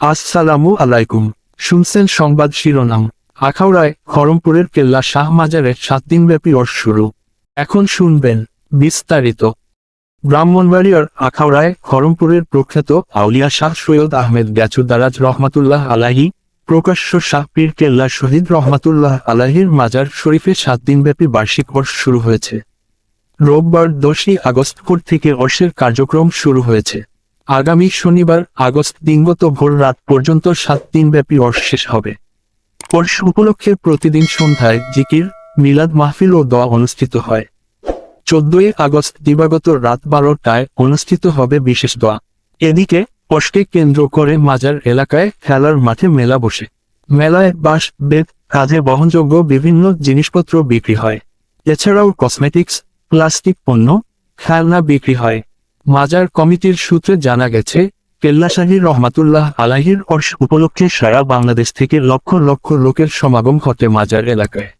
আসসালামু আলাইকুম। শুনছেন সংবাদ শিরোনাম। আখাউড়ায় খড়মপুরের কেল্লা শাহ মাজারের সাত দিনব্যাপী ওর শুরু। এখন শুনবেন বিস্তারিত। ব্রাহ্মণবাড়িয়ার আখাউড়ায় খড়মপুরের প্রখ্যাত আউলিয়া শাহ সৈয়দ আহমেদ গ্যাচুদ্দারাজ রহমাতুল্লাহ আলাহি, প্রকাশ্য শাহ পীর কেল্লা শহীদ রহমাতুল্লাহ আলাহির মাজার শরীফে সাত দিনব্যাপী বার্ষিক ওর্ষ শুরু হয়েছে। রোববার দশই আগস্ট থেকে ওর্ষের কার্যক্রম শুরু হয়েছে। আগামী শনিবার, আগস্ট দিনগত ভোর রাত পর্যন্ত সাত দিনব্যাপী ওর্ষ শেষ হবে। ওর্ষ উপলক্ষে প্রতিদিন সন্ধ্যায় জিকির, মিলাদ মাহফিল ও দোয়া অনুষ্ঠিত হয়। চোদ্দই আগস্ট দিবাগত রাত বারোটায় অনুষ্ঠিত হবে বিশেষ দোয়া। এদিকে ওর্ষকে কেন্দ্র করে মাজার এলাকায় খেলার মাঠে মেলা বসে। মেলায় বাঁশ বেদ কাজে বহনযোগ্য বিভিন্ন জিনিসপত্র বিক্রি হয়। এছাড়াও কসমেটিক্স প্লাস্টিক পণ্য, খেলনা বিক্রি হয়। মাজার কমিটির সূত্রে জানা গেছে কেল্লাশাহী রহমাতুল্লাহ আলাহির অর্শ উপলক্ষে সারা বাংলাদেশ থেকে লক্ষ লক্ষ লোকের সমাগম ঘটে মাজার এলাকায়।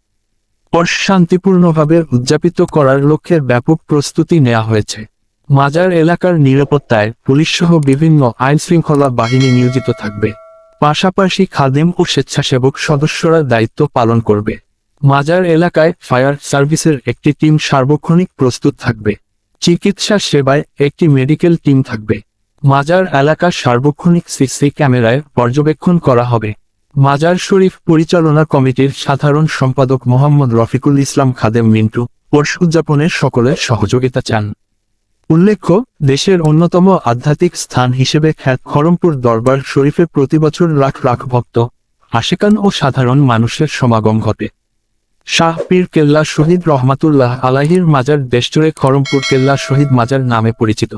অর্শ শান্তিপূর্ণভাবে উদযাপিত করার লক্ষ্যে ব্যাপক প্রস্তুতি নেওয়া হয়েছে। মাজার এলাকার নিরাপত্তায় পুলিশসহ বিভিন্ন আইন শৃঙ্খলা বাহিনী নিয়োজিত থাকবে। পাশাপাশি খাদেম ও স্বেচ্ছাসেবক সদস্যরা দায়িত্ব পালন করবে। মাজার এলাকায় ফায়ার সার্ভিসের একটি টিম সার্বক্ষণিক প্রস্তুত থাকবে। চিকিৎসা সেবায় একটি মেডিকেল টিম থাকবে। মাজার এলাকা সার্বক্ষণিক সিসি ক্যামেরায় পর্যবেক্ষণ করা হবে। মাজার শরীফ পরিচালনা কমিটির সাধারণ সম্পাদক মোহাম্মদ রফিকুল ইসলাম খাদেম মিন্টু বর্ষ উদযাপনের সকলের সহযোগিতা চান। উল্লেখ্য, দেশের অন্যতম আধ্যাত্মিক স্থান হিসেবে খ্যাত খড়মপুর দরবার শরীফে প্রতিবছর লাখ লাখ ভক্ত, আশেকান ও সাধারণ মানুষের সমাগম ঘটে। শাহ পীর কেল্লা শহীদ রহমাতুল্লাহ আলাহির মাজার দেশজুড়ে খড়মপুর কেল্লা শহীদ মাজার নামে পরিচিত।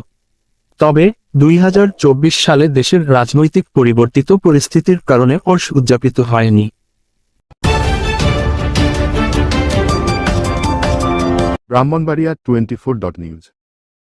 তবে, দুই হাজার চব্বিশ সালে দেশের রাজনৈতিক পরিবর্তিত পরিস্থিতির কারণে অর্ষ উদযাপিত হয়নি। Brahmanbaria twenty four dot news